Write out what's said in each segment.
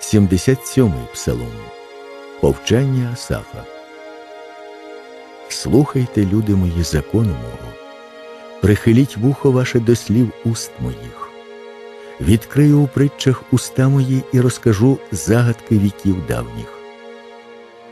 77 псалом. Повчання Асафа. Слухайте, люди мої, закону мого, прихиліть вухо ваше до слів уст моїх. Відкрию у притчах уста мої і розкажу загадки віків давніх.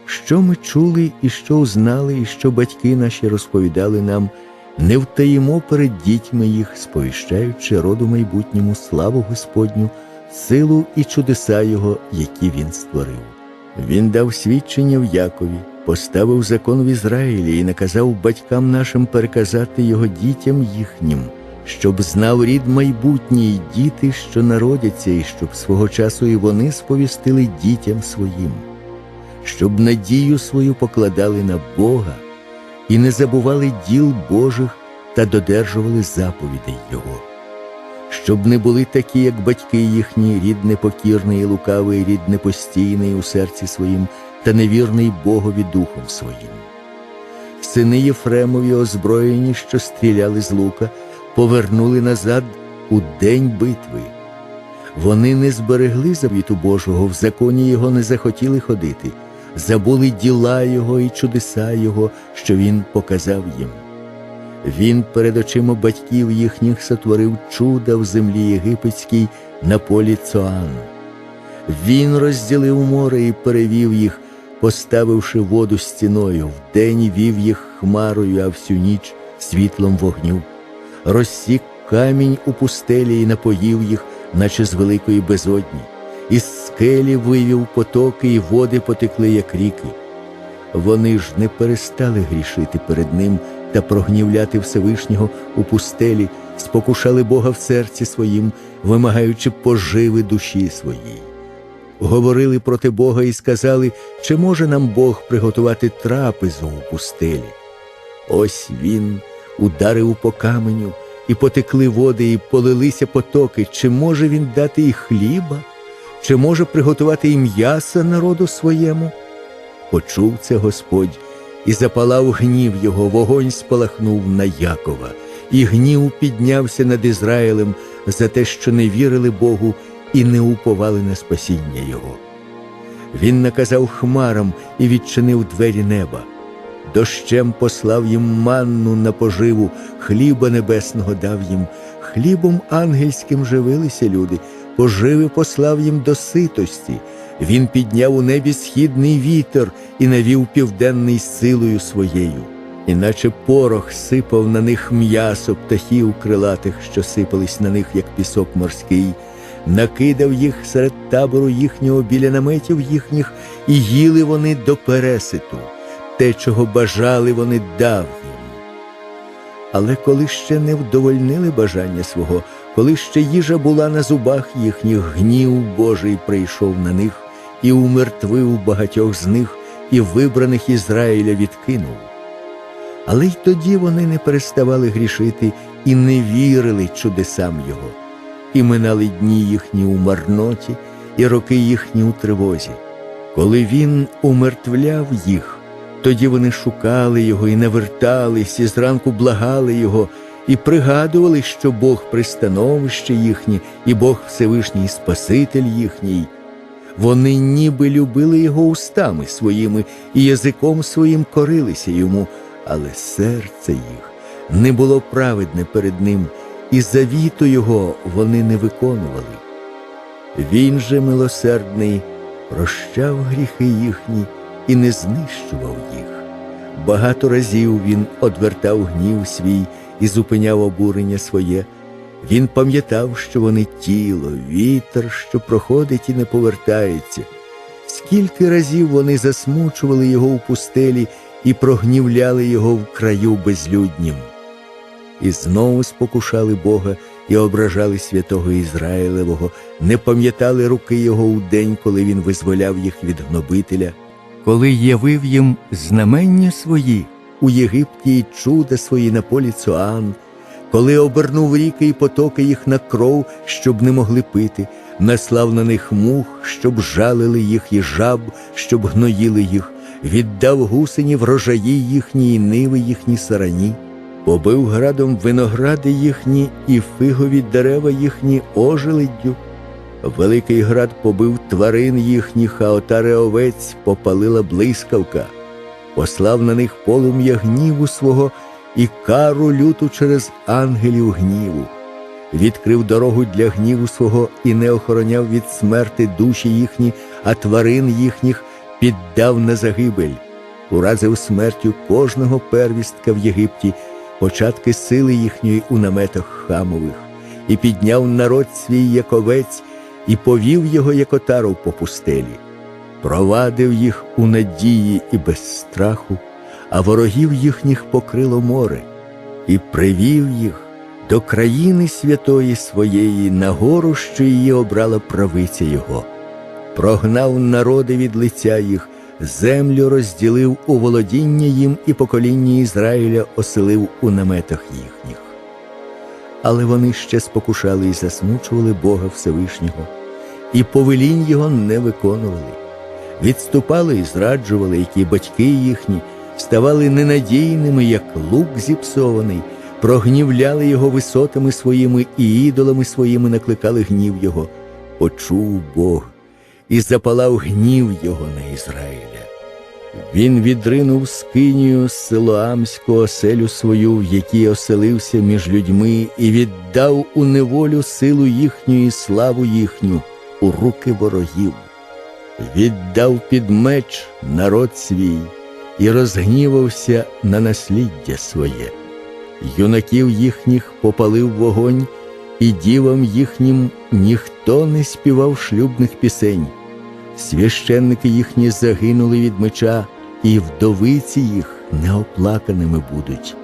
Що ми чули і що узнали, і що батьки наші розповідали нам, не втаїмо перед дітьми їх, сповіщаючи роду майбутньому славу Господню, силу і чудеса Його, які Він створив. Він дав свідчення в Якові, поставив закон в Ізраїлі і наказав батькам нашим переказати його дітям їхнім, щоб знав рід майбутній діти, що народяться, і щоб свого часу і вони сповістили дітям своїм, щоб надію свою покладали на Бога і не забували діл Божих та додержували заповідей Його, щоб не були такі, як батьки їхні, рід непокірний і лукавий, рід непостійний у серці своїм та невірний Богові духом своїм. Сини Єфремові, озброєні, що стріляли з лука, повернули назад у день битви. Вони не зберегли завіту Божого, в законі його не захотіли ходити, забули діла Його і чудеса Його, що Він показав їм. Він перед очима батьків їхніх сотворив чуда в землі єгипетській на полі Цоан. Він розділив море і перевів їх, поставивши воду стіною, вдень вів їх хмарою, а всю ніч світлом вогню. Розсік камінь у пустелі і напоїв їх, наче з великої безодні. Із скелі вивів потоки, і води потекли, як ріки. Вони ж не перестали грішити перед ним та прогнівляти Всевишнього у пустелі, спокушали Бога в серці своїм, вимагаючи поживи душі своїй. Говорили проти Бога і сказали, чи може нам Бог приготувати трапезу у пустелі. Ось він ударив по каменю, і потекли води, і полилися потоки. Чи може він дати і хліба, чи може приготувати і м'яса народу своєму? Почув це Господь, і запалав гнів його, вогонь спалахнув на Якова, і гнів піднявся над Ізраїлем за те, що не вірили Богу і не уповали на спасіння Його. Він наказав хмарам і відчинив двері неба. Дощем послав їм манну на поживу, хліба небесного дав їм, хлібом ангельським живилися люди, поживи послав їм до ситості. Він підняв у небі східний вітер і навів південний силою своєю, іначе порох сипав на них м'ясо птахів крилатих, що сипались на них, як пісок морський, накидав їх серед табору їхнього біля наметів їхніх, і їли вони до переситу, те, чого бажали, вони дав їм. Але коли ще не вдовольнили бажання свого, коли ще їжа була на зубах їхніх, гнів Божий прийшов на них і умертвив багатьох з них, і вибраних Ізраїля відкинув. Але й тоді вони не переставали грішити і не вірили чудесам Його, і минали дні їхні у марноті, і роки їхні у тривозі. Коли він умертвляв їх, тоді вони шукали його і навертались, і зранку благали його, і пригадували, що Бог пристановище їхнє, і Бог Всевишній Спаситель їхній. Вони ніби любили його устами своїми і язиком своїм корилися йому, але серце їх не було праведне перед ним, і завіту його вони не виконували. Він же милосердний прощав гріхи їхні і не знищував їх. Багато разів він одвертав гнів свій і зупиняв обурення своє. Він пам'ятав, що вони тіло, вітер, що проходить і не повертається. Скільки разів вони засмучували його у пустелі і прогнівляли його в краю безлюднім. І знову спокушали Бога і ображали святого Ізраїлевого, не пам'ятали руки його у день, коли він визволяв їх від гнобителя, коли явив їм знамення свої у Єгипті і чуда свої на полі Цоан, коли обернув ріки і потоки їх на кров, щоб не могли пити, наслав на них мух, щоб жалили їх і жаб, щоб гноїли їх, віддав гусені врожаї їхні і ниви їхні сарані, побив градом виногради їхні і фигові дерева їхні ожеледдю, Великий град побив тварин їхніх, а отари овець попалила блискавка, послав на них полум'я гніву свого і кару люту через ангелів гніву, відкрив дорогу для гніву свого і не охороняв від смерти душі їхні, а тварин їхніх піддав на загибель, уразив смертю кожного первістка в Єгипті, початки сили їхньої у наметах хамових, і підняв народ свій як овець, і повів його як отару по пустелі, провадив їх у надії і без страху, а ворогів їхніх покрило море, і привів їх до країни святої своєї, на гору, що її обрала правиця Його, прогнав народи від лиця їх, землю розділив у володіння їм і покоління Ізраїля оселив у наметах їхніх. Але вони ще спокушали і засмучували Бога Всевишнього, і повелінь його не виконували, відступали і зраджували, які батьки їхні ставали ненадійними, як лук зіпсований, прогнівляли його висотами своїми і ідолами своїми накликали гнів його. Почув Бог і запалав гнів його на Ізраїля. Він відринув скинію Силоамську оселю свою, в якій оселився між людьми, і віддав у неволю силу їхню і славу їхню у руки ворогів, віддав під меч народ свій і розгнівався на насліддя своє. Юнаків їхніх попалив вогонь, і дівам їхнім ніхто не співав шлюбних пісень. Священники їхні загинули від меча, і вдовиці їх неоплаканими будуть.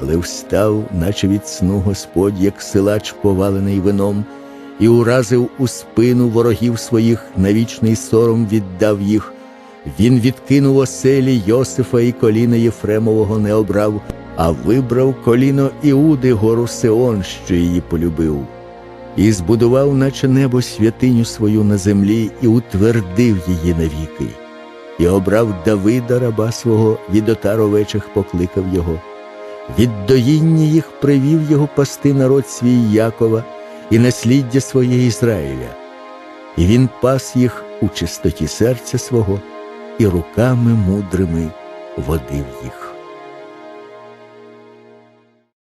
Але встав, наче від сну Господь, як силач повалений вином, і уразив у спину ворогів своїх на вічний сором віддав їх. Він відкинув оселі Йосифа і коліна Єфремового не обрав, а вибрав коліно Іуди гору Сеон, що її полюбив. І збудував, наче небо святиню свою на землі, і утвердив її навіки, і обрав Давида, раба свого, від отар овечих покликав його, від доїння їх привів його пасти народ свій Якова і насліддя своє Ізраїля, і він пас їх у чистоті серця свого, і руками мудрими водив їх.